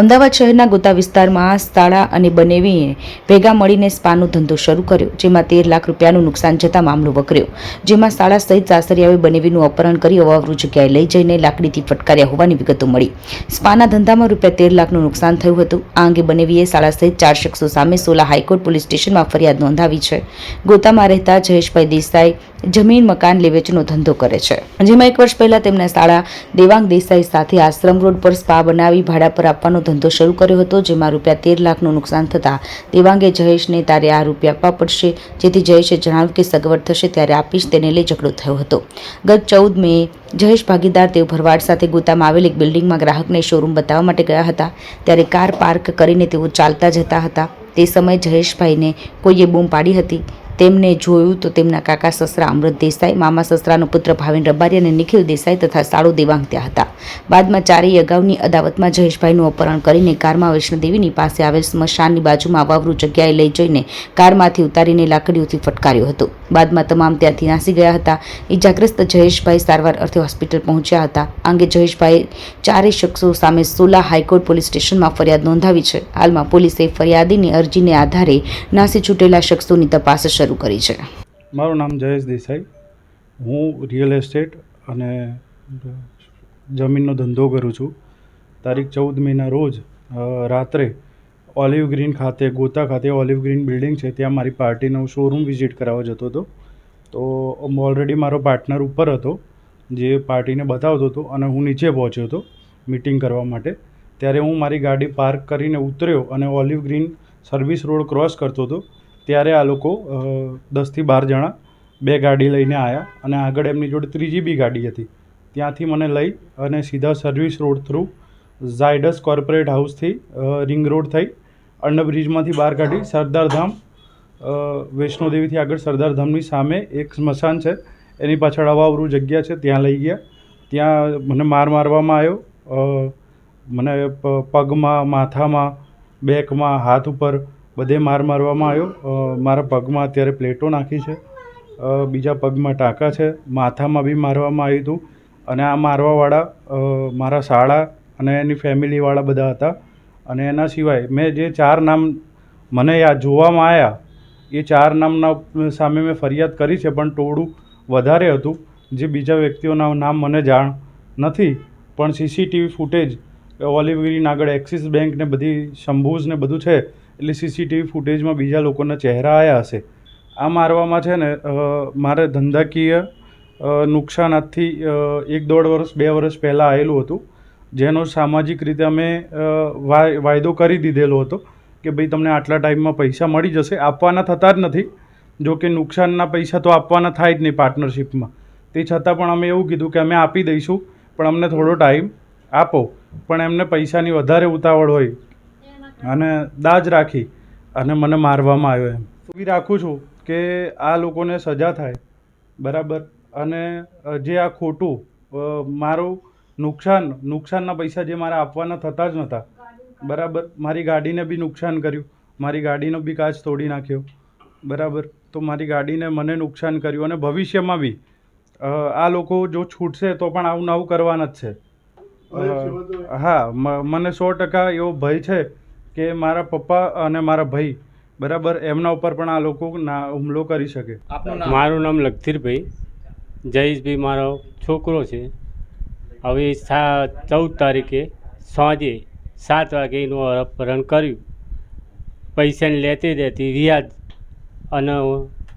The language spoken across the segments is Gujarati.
અમદાવાદ શહેરના ગોતા વિસ્તારમાં શાળા અને બનેવીએ ભેગા મળીને સ્પાનો ધંધો શરૂ કર્યો, જેમાં તેર લાખ રૂપિયાનું નુકસાન જતા મામલો વકર્યો. જેમાં શાળા સહિત સાસરિયાઓએ બનેવીનું અપહરણ કરી અવાવરૂ જગ્યાએ લઈ જઈને લાકડીથી ફટકાર્યા હોવાની વિગતો મળી. સ્પાના ધંધામાં રૂપિયા તેર લાખનું નુકસાન થયું હતું. આ અંગે બનેવીએ શાળા સહિત ચાર શખ્સો સામે સોલા હાઈકોર્ટ પોલીસ સ્ટેશનમાં ફરિયાદ નોંધાવી છે. ગોતામાં રહેતા જયેશભાઈ દેસાઈ જમીન, મકાન લેવેચનો ધંધો કરે છે. જેમાં એક વર્ષ પહેલા તેમના શાળા દેવાંગ દેસાઈ સાથે આશ્રમ રોડ પર સ્પા બનાવી ભાડા પર આપવાનો ધંધો શરૂ કર્યો હતો, જેમાં રૂપિયા તેર લાખનું નુકસાન થતાં દેવાંગે જયેશને તારે આ રૂપિયા આપવા પડશે. જેથી જયેશે જણાવ્યું કે સગવડ થશે ત્યારે આપીશ તેને લઈ ઝઘડો થયો હતો. ગત ચૌદ મે જયેશ ભાગીદાર તેઓ ભરવાડ સાથે ગોતામાં આવેલ એક બિલ્ડિંગમાં ગ્રાહકને શોરૂમ બતાવવા માટે ગયા હતા. ત્યારે કાર પાર્ક કરીને તેઓ ચાલતા જતા હતા. તે સમયે જયેશભાઈને કોઈએ બૂમ પાડી હતી. તેમને જોયું તો તેમના કાકા સસરા અમૃત દેસાઈ, મામા સસરાનો પુત્ર ભાવિન રબારી અને નિખિલ દેસાઈ તથા સાળુ દેવાંગ ત્યાં હતા. બાદમાં ચારેય અગાઉની અદાવતમાં જયેશભાઈનું અપહરણ કરીને કારમાં વૈષ્ણોદેવીની પાસે આવેલ સ્મશાનની બાજુમાં વાવરું જગ્યાએ લઈ જઈને કારમાંથી ઉતારીને લાકડીઓથી ફટકાર્યું હતું. બાદમાં તમામ ત્યાંથી નાસી ગયા હતા. ઇજાગ્રસ્ત જયેશભાઈ સારવાર અર્થે હોસ્પિટલ પહોંચ્યા હતા. અંગે જયેશભાઈ ચારેય શખ્સો સામે સોલા હાઈકોર્ટ પોલીસ સ્ટેશનમાં ફરિયાદ નોંધાવી છે. હાલમાં પોલીસે ફરિયાદીની અરજીને આધારે નાસી છૂટેલા શખ્સોની તપાસ શરૂ કરી છે. મારું નામ જયેશ દેસાઈ. હું રિયલ એસ્ટેટ અને જમીનનો ધંધો કરું છું. તારીખ ચૌદ મેના રોજ રાત્રે ઓલિવ ગ્રીન ખાતે, ગોતા ખાતે ઓલિવ ગ્રીન બિલ્ડિંગ છે, ત્યાં મારી પાર્ટીનો શોરૂમ વિઝિટ કરાવવા જતો હતો. તો ઓલરેડી મારો પાર્ટનર ઉપર હતો, જે પાર્ટીને બતાવતો હતો અને હું નીચે પહોંચ્યો હતો મિટિંગ કરવા માટે. ત્યારે હું મારી ગાડી પાર્ક કરીને ઉતર્યો અને olive green service road cross કરતો હતો. ત્યારે આ લોકો દસથી બાર જણા બે ગાડી લઈને આવ્યા અને આગળ એમની જોડે ત્રીજી બી ગાડી હતી. ત્યાંથી મને લઈ અને સીધા service road through Zydus corporate હાઉસથી ring road થઈ અંડરબ્રિજમાંથી બહાર કાઢી સરદારધામ વૈષ્ણોદેવીથી આગળ સરદારધામની સામે એક સ્મશાન છે. એની પાછળ અવાવરૂ જગ્યા છે, ત્યાં લઈ ગયા. ત્યાં મને માર મારવામાં આવ્યો. મને પગમાં, માથામાં બેકમાં હાથ ઉપર બધે માર મારવામાં આવ્યો. મારા પગમાં અત્યારે પ્લેટો નાખી છે. બીજા પગમાં ટાંકા છે. માથામાં બી મારવામાં આવ્યું હતું. અને આ મારવાવાળા મારા શાળા અને એની ફેમિલીવાળા બધા હતા. અને એના સિવાય મેં જે ચાર નામ મને યાદ જોવામાં આવ્યા એ ચાર નામના સામે મેં ફરિયાદ કરી છે, પણ ટોળું વધારે હતું. જે બીજા વ્યક્તિઓના નામ મને જાણ નથી. પણ સીસીટીવી ફૂટેજ ઓલિવ ગ્રીન આગળ એક્સિસ બેંક ને બધી શંભૂઝ ને બધું છે. એટલે સીસીટીવી ફૂટેજમાં બીજા લોકોના ચહેરા આવ્યા હશે. આ મારવામાં છે ને મારે ધંધાકીય નુકસાન આજથી એક દોઢ વર્ષ, બે વર્ષ પહેલાં આવેલું હતું, જેનો સામાજિક રીતે અમે વાય, વાયદો કરી દીધેલો હતો કે ભાઈ તમને આટલા ટાઈમમાં પૈસા મળી જશે. આપવાના થતા જ નથી, જો કે નુકસાનના પૈસા તો આપવાના થાય જ નહીં પાર્ટનરશિપમાં. તે છતાં પણ અમે એવું કીધું કે અમે આપી દઈશું, પણ અમને થોડો ટાઈમ આપો. પણ એમને પૈસાની વધારે ઉતાવળ હોય અને દાજ રાખી અને મને મારવામાં આવ્યો એમ. એવી રાખું છું કે આ લોકોને સજા થાય બરાબર? અને જે આ ખોટું મારું નુકસાન નુકસાનના પૈસા જે મારા આપવાના થતા જ નહોતા બરાબર? મારી ગાડીને બી નુકસાન કર્યું મારી ગાડીનો બી કાચ તોડી નાખ્યો બરાબર? તો મારી ગાડીને મને નુકસાન કર્યું અને ભવિષ્યમાં બી આ લોકો જો છૂટશે તો પણ આવું નવું કરવાના જ છે. હા મને સો ટકા એવો ભય છે કે મારા પપ્પા અને મારા ભાઈ બરાબર એમના ઉપર પણ આ લોકો ના હુમલો કરી શકે. મારું નામ લખધીરભાઈ. જયેશભાઈ મારો છોકરો છે. હવે સા ચૌદ તારીખે સાંજે સાત વાગે એનું અપહરણ કર્યું. પૈસાની લેતી દેતી વ્યાજ અને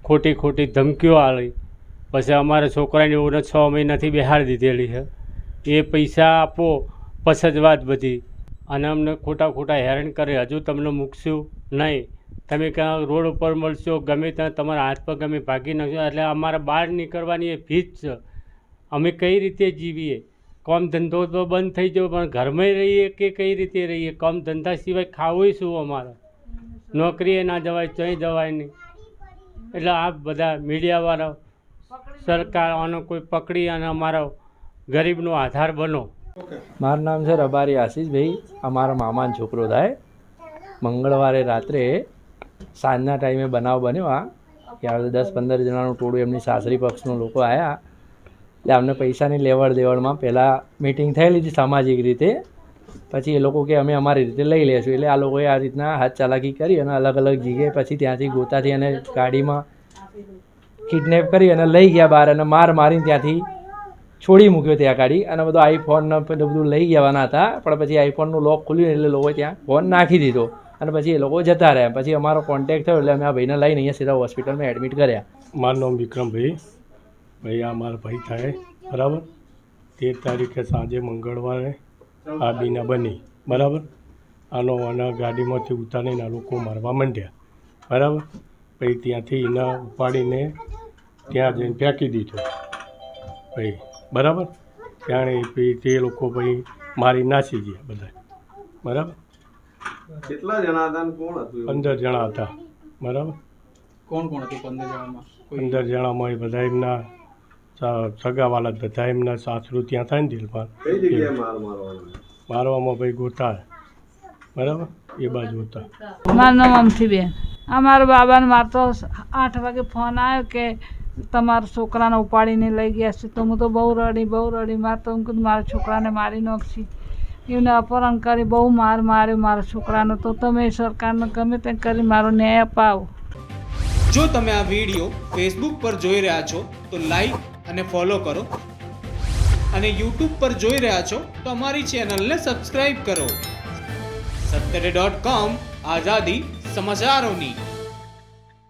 ખોટી ખોટી ધમકીઓ આવી પછી અમારા છોકરાની ઓને છ મહિનાથી બિહાર દીધેલી છે. એ પૈસા આપો પછી જ વાત બધી. અને અમને ખોટા ખોટા હેરાન કરે. હજુ તમને મૂકશું નહીં. તમે ક્યાં રોડ ઉપર મળશો, ગમે ત્યાં તમારા હાથ પર ગમે ભાગી નાખશો. એટલે અમારે બહાર નીકળવાની એ ફીજ છે. અમે કઈ રીતે જીવીએ? કામ ધંધો તો બંધ થઈ ગયો, પણ ઘરમાં રહીએ કે કઈ રીતે રહીએ? કામ ધંધા સિવાય ખાવું શું અમારે? નોકરીએ ના જવાય, ચોય જવાય નહીં. એટલે આ બધા મીડિયાવાળા, સરકાર આનો કોઈ પકડી અને અમારો ગરીબનો આધાર બનો. મારું નામ છે રબારી આશીષભાઈ. અમારા મામાનો છોકરો થાય. મંગળવારે રાત્રે સાંજના ટાઈમે બનાવ બન્યો આ. ત્યાં દસ પંદર જણાનું ટોળું એમની સાસરી પક્ષનું લોકો આવ્યા એટલે અમને પૈસાની લેવડ દેવડમાં પહેલાં મિટિંગ થયેલી હતી સામાજિક રીતે. પછી એ લોકો કે અમે અમારી રીતે લઈ લેશું. એટલે આ લોકોએ આ રીતના હાથ ચાલાકી કરી અને અલગ અલગ જગ્યાએ પછી ત્યાંથી ગોતાથી અને ગાડીમાં કિડનેપ કરી અને લઈ ગયા બહાર અને માર મારીને ત્યાંથી છોડી મૂક્યો ત્યાં ગાડી અને બધો આઈફોન બધું લઈ જવાના હતા. પણ પછી આઈફોનનું લોક ખુલ્યું એટલે લોકો ત્યાં ફોન નાખી દીધો. અને પછી એ લોકો જતા રહ્યા. પછી અમારો કોન્ટેક્ટ થયો એટલે અમે આ ભાઈને લઈને અહીંયા સીધા હોસ્પિટલમાં એડમિટ કર્યા. મારું નામ વિક્રમભાઈ. ભાઈ, આ મારા ભાઈ થાય. બરાબર? તેર તારીખે સાંજે મંગળવારે આ બીના બની. બરાબર? આનો આના ગાડીમાંથી ઉતારીને આ લોકો મારવા માંડ્યા. બરાબર? પછી ત્યાંથી એના ઉપાડીને ત્યાં જઈને ફેંકી દીધો. ભાઈ બરાબર? ત્યાં પછી તે લોકો પછી મારી નાસી ગયા બધા બરાબર? કેટલા જણા હતા કોણ હતું પંદર જણા હતા. બરાબર? કોણ કોણ હતું પંદર જણામાં? પંદર જણામાં એ બધા એમના સગાવાલા બધા એમના સાસરું ત્યાં થાય ને દિલમાં કઈ જગ્યાએ માર મારવાનો? મારવામાં ભાઈ ગોતા. બરાબર? એ બાજુ હતા. મારું નામ અમથીબેન અમારા બાબાને મારતો આઠ વાગે ફોન આવ્યો કે તમારા છોકરાને ઉપાડીને લઈ ગયા છે. તો હું તો બહુ રડી બહુ રડી. માર તો હું કીધું, મારા છોકરાને મારી નાખશી. એમને અપહરણ કરી, બહુ માર માર્યો મારા છોકરાને. તો તમે સરકારને ગમે તે કરી મારો ન્યાય અપાવો. જો તમે આ વીડિયો ફેસબુક પર જોઈ રહ્યા છો, તો લાઈક અને ફોલો કરો. અને યુટ્યુબ પર જોઈ રહ્યા છો, તો અમારી ચેનલને સબસ્ક્રાઈબ કરો. સત્તરે ડોટ કોમ આઝાદી સમાચારોની.